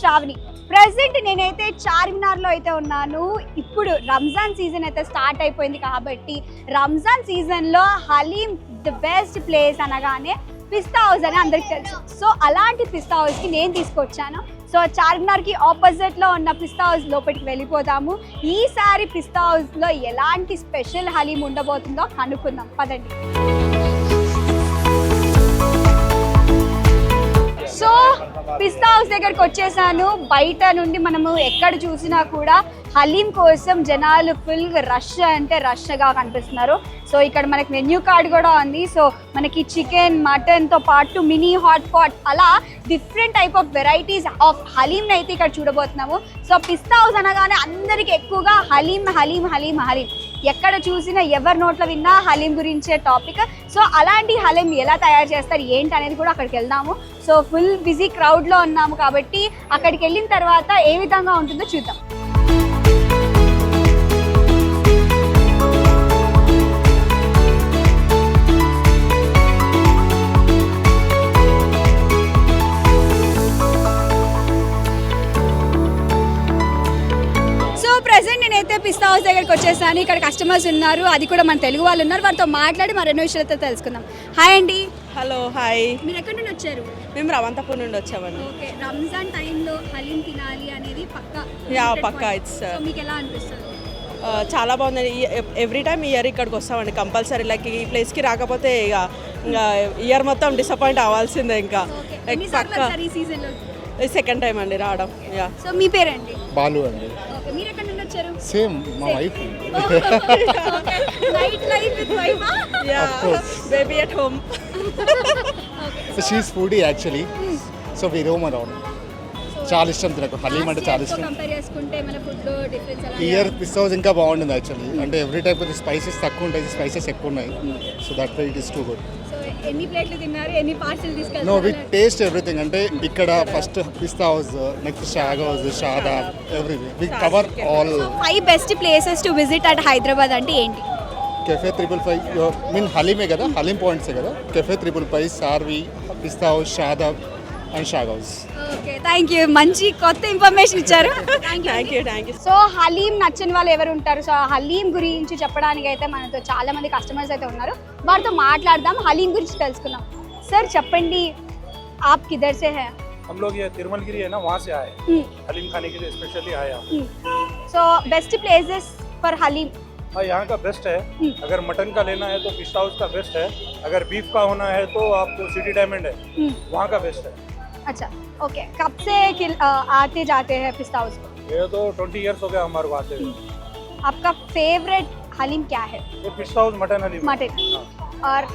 Shravani. Present నేనైతే చార్మినార్లో అయితే ఉన్నాను. ఇప్పుడు రంజాన్ సీజన్ అయితే స్టార్ట్ అయిపోయింది కాబట్టి రంజాన్ సీజన్లో హలీం ది బెస్ట్ ప్లేస్ అనగానే పిస్తా హౌస్ అని అందరికి తెలుసు. సో అలాంటి పిస్తా హౌస్కి నేను తీసుకొచ్చాను. సో చార్మినార్కి ఆపోజిట్లో ఉన్న పిస్తా హౌస్ లోపలికి వెళ్ళిపోదాము. ఈసారి పిస్తా హౌస్లో ఎలాంటి స్పెషల్ హలీం ఉండబోతుందో కనుక్కుందాం. పదండి. పిస్తా హౌస్ దగ్గరకు వచ్చేసాను. బయట నుండి మనము ఎక్కడ చూసినా కూడా హలీం కోసం జనాలు ఫుల్ రష్ అంటే రష్గా కనిపిస్తున్నారు. సో ఇక్కడ మనకి మెన్యూ కార్డ్ కూడా ఉంది. సో మనకి చికెన్ మటన్తో పాటు మినీ హాట్ పాట్ అలా different type of varieties of హలీంని అయితే ఇక్కడ చూడబోతున్నాము. సో పిస్తా హౌస్ అనగానే అందరికీ ఎక్కువగా హలీం హలీం హలీం హలీం. ఎక్కడ చూసినా ఎవరి నోట్లో విన్నా హలీం గురించే టాపిక్. సో అలాంటి హలీం ఎలా తయారు చేస్తారు ఏంటి అనేది కూడా అక్కడికి వెళ్దాము. సో ఫుల్ బిజీ క్రౌడ్లో ఉన్నాము కాబట్టి అక్కడికి వెళ్ళిన తర్వాత ఏ విధంగా ఉంటుందో చూద్దాం. హౌస్ దగ్గరికి వచ్చేసాను. ఇక్కడ కస్టమర్స్ ఉన్నారు. అది కూడా మన తెలుగు వాళ్ళు ఉన్నారు. వారితో మాట్లాడి మరెన్నో విషయాలతో తెలుసుకుందాం. హాయ్ అండి. హలో హాయ్ మీరు ఎక్కడి నుండి వచ్చారు? మేము రవంతపూర్ నుండి వచ్చామండి. ఓకే. రంజాన్ టైంలో హలీం తినాలి అనేది పక్కా యా, పక్కా, point. it's, సో uh, మీకు ఎలా అనిపిస్తుంది? చాలా బాగుంది ఎవ్రీ టైం ఇయర్ ఇక్కడికి వస్తామండి కంపల్సరీ. లైక్ ఈ ప్లేస్కి రాకపోతే ఇక ఇంకా ఇయర్ మొత్తం డిసప్పాయింట్ అవ్వాల్సిందే ఇంకా. పక్క. సెకండ్ టైం అండి రావడం. యా సో మీ పేరండి? బాలు అండి. వచ్చారు సేమ్ మా wife night life with wife yeah. Baby at home she's foodie actually so we roam around చాలా ఇష్టం తినకు. హలీం అంటే చాలా ఇష్టం. కంపేర్ చేసుకుంటే మన ఫుడ్ డిఫరెన్స్ ఎలా ఇయర్ పిస్తా హౌస్ ఇంకా బాగుంటుంది యాక్చువల్లీ అంటే ఎవ్రీ టైప్ ఆఫ్ స్పైసెస్ తక్కువ ఉంటాయి స్పైసెస్ ఎక్కువ ఉన్నాయి. So that why it is too good so ఎన్ని ప్లేట్లు తిన్నారు ఎన్ని పార్సల్ నో వి తీసుకెళ్తారు టేస్ట్ ఎవ్రీథింగ్ అంటే ఇక్కడ first Pista house next Shah Ghouse Shadab everything we cover all five best places to visit at Hyderabad అంటే ఏంటి? కెఫే త్రిపుల్ ఫైవ్ మీన్ హలీమే కదా? హలీం పాయింట్సే కదా? Cafe triple five Sarvi Pista House Shadab and షాగ్ house okay thank you మంచి కొత్త information ఇచ్చారు thank thank you thank you so haleem నచ్చని వాళ్ళు ఎవరు ఉంటారు సో ఆ హలీం గురించి చెప్పడానికి అయితే మనతో చాలా మంది కస్టమర్స్ అయితే ఉన్నారు వారితో మాట్లాడదాం హలీం గురించి తెలుసుకుందాం సార్ చెప్పండి ఆప్ కిదర్ సే హై हम लोग ये तिरुमलगिरी है ना वहाँ से आए हैं। हलीम खाने के लिए स्पेशली आए हैं so best places for haleem हाँ यहाँ का बेस्ट है हम्म। अगर मटन का लेना है तो पिस्ता हाउस का बेस्ट है अगर बीफ का होना है तो आपको सिटी डायमंड है वहाँ का बेस्ट है अच्छा ओके कब से आते जाते हैं पिस्ता हाउस को ये तो ट्वेंटी इयर्स हो गया हमारे को आते हुए। आपका फेवरेट हलीम क्या है? ये पिस्ता हाउस मटन हलीम। मटन। हाँ। और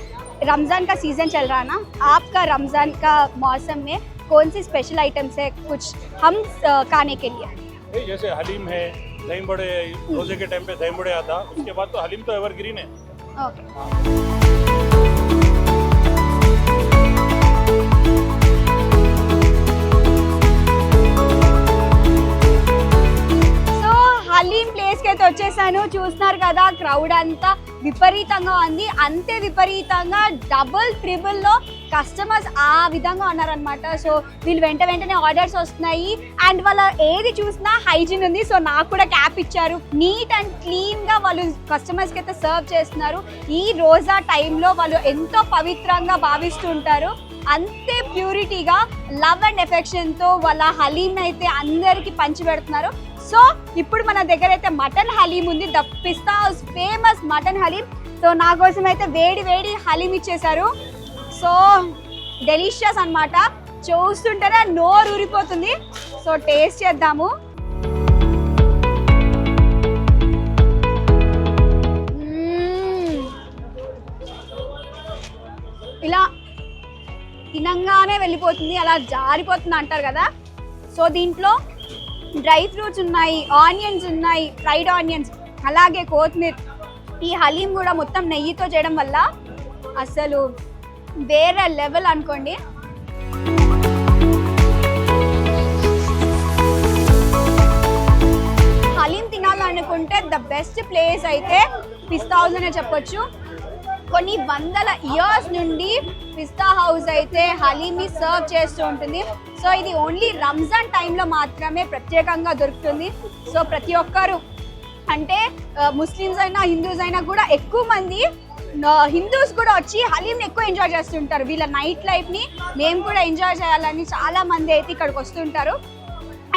रमज़ान का सीज़न चल रहा है ना? आपका रमज़ान का मौसम में कौन सी स्पेशल आइटम्स है कुछ हम खाने के लिए? जैसे हलीम है दही बड़े रोज़े के टाइम पे दही बड़े आता उसके बाद तो हलीम तो एवरग्रीन है। ओके। చేశాను. చూస్తున్నారు కదా క్రౌడ్ అంతా విపరీతంగా ఉంది. అంతే విపరీతంగా డబుల్ ట్రిబుల్లో కస్టమర్స్ ఆ విధంగా ఉన్నారనమాట సో వీళ్ళు వెంట వెంటనే ఆర్డర్స్ వస్తున్నాయి. అండ్ వాళ్ళ ఏది చూసినా హైజీన్ ఉంది. సో నాకు కూడా క్యాప్ ఇచ్చారు. నీట్ అండ్ క్లీన్గా వాళ్ళు కస్టమర్స్కి అయితే సర్వ్ చేస్తున్నారు. ఈ రోజా టైంలో వాళ్ళు ఎంతో పవిత్రంగా భావిస్తుంటారు అంతే ప్యూరిటీగా లవ్ అండ్ ఎఫెక్షన్తో వాళ్ళ హలీమ్ అయితే అందరికీ పంచి పెడుతున్నారు. సో ఇప్పుడు మన దగ్గర అయితే మటన్ హలీం ఉంది. The Pista House famous mutton haleem. So నా కోసం అయితే వేడి వేడి హలీం ఇచ్చేశారు. సో డెలిషియస్ అన్నమాట. చూస్తుంటేనే నోరు ఊరిపోతుంది. సో టేస్ట్ చేద్దాము. ఇలా తినంగానే వెళ్ళిపోతుంది. అలా జారిపోతుంది అంటారు కదా. సో దీంట్లో డ్రై ఫ్రూట్స్ ఉన్నాయి ఆనియన్స్ ఉన్నాయి ఫ్రైడ్ ఆనియన్స్ అలాగే కొత్తిమీర. ఈ హలీం కూడా మొత్తం నెయ్యితో చేయడం వల్ల అసలు వేరే లెవెల్ అనుకోండి. హలీం తినాలనుకుంటే ద బెస్ట్ ప్లేస్ అయితే పిస్తా హౌస్ అనే చెప్పొచ్చు. కొన్ని వందల ఇయర్స్ నుండి పిస్తా హౌస్ అయితే హలీమి సర్వ్ చేస్తూ ఉంటుంది. సో ఇది ఓన్లీ రంజాన్ టైంలో మాత్రమే ప్రత్యేకంగా దొరుకుతుంది. సో ప్రతి ఒక్కరు అంటే ముస్లిమ్స్ అయినా హిందూస్ అయినా కూడా ఎక్కువ మంది హిందూస్ కూడా వచ్చి హలీంని ఎక్కువ ఎంజాయ్ చేస్తుంటారు. వీళ్ళ నైట్ లైఫ్ని మేము కూడా ఎంజాయ్ చేయాలని చాలా మంది అయితే ఇక్కడికి వస్తుంటారు.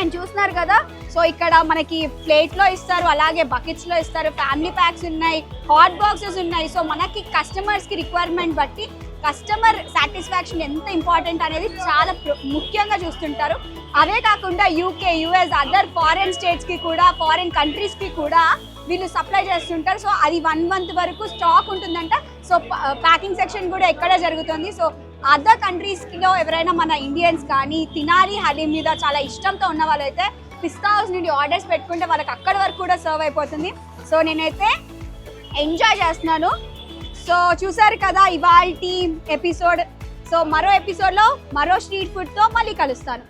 అండ్ చూస్తున్నారు కదా సో ఇక్కడ మనకి ప్లేట్లో ఇస్తారు అలాగే బకెట్స్లో ఇస్తారు ఫ్యామిలీ ప్యాక్స్ ఉన్నాయి హాట్ బాక్సెస్ ఉన్నాయి. సో మనకి కస్టమర్స్కి రిక్వైర్మెంట్ బట్టి కస్టమర్ సాటిస్ఫాక్షన్ ఎంత ఇంపార్టెంట్ అనేది చాలా ముఖ్యంగా చూస్తుంటారు. అవే కాకుండా యూకే యుఎస్ అదర్ ఫారెన్ స్టేట్స్కి కూడా ఫారెన్ కంట్రీస్కి కూడా వీళ్ళు సప్లై చేస్తుంటారు. సో అది వన్ మంత్ వరకు స్టాక్ ఉంటుందంట. సో ప్యాకింగ్ సెక్షన్ కూడా ఎక్కడ జరుగుతుంది. సో అదర్ కంట్రీస్లో ఎవరైనా మన ఇండియన్స్ కానీ తినాలి హలీం మీద చాలా ఇష్టంతో ఉన్న వాళ్ళైతే పిస్తా హౌస్ నుండి ఆర్డర్స్ పెట్టుకుంటే వాళ్ళకి అక్కడ వరకు కూడా సర్వ్ అయిపోతుంది. సో నేనైతే ఎంజాయ్ చేస్తున్నాను. సో చూసారు కదా ఇవాళ ఎపిసోడ్. సో మరో ఎపిసోడ్లో మరో స్ట్రీట్ ఫుడ్తో మళ్ళీ కలుస్తాను.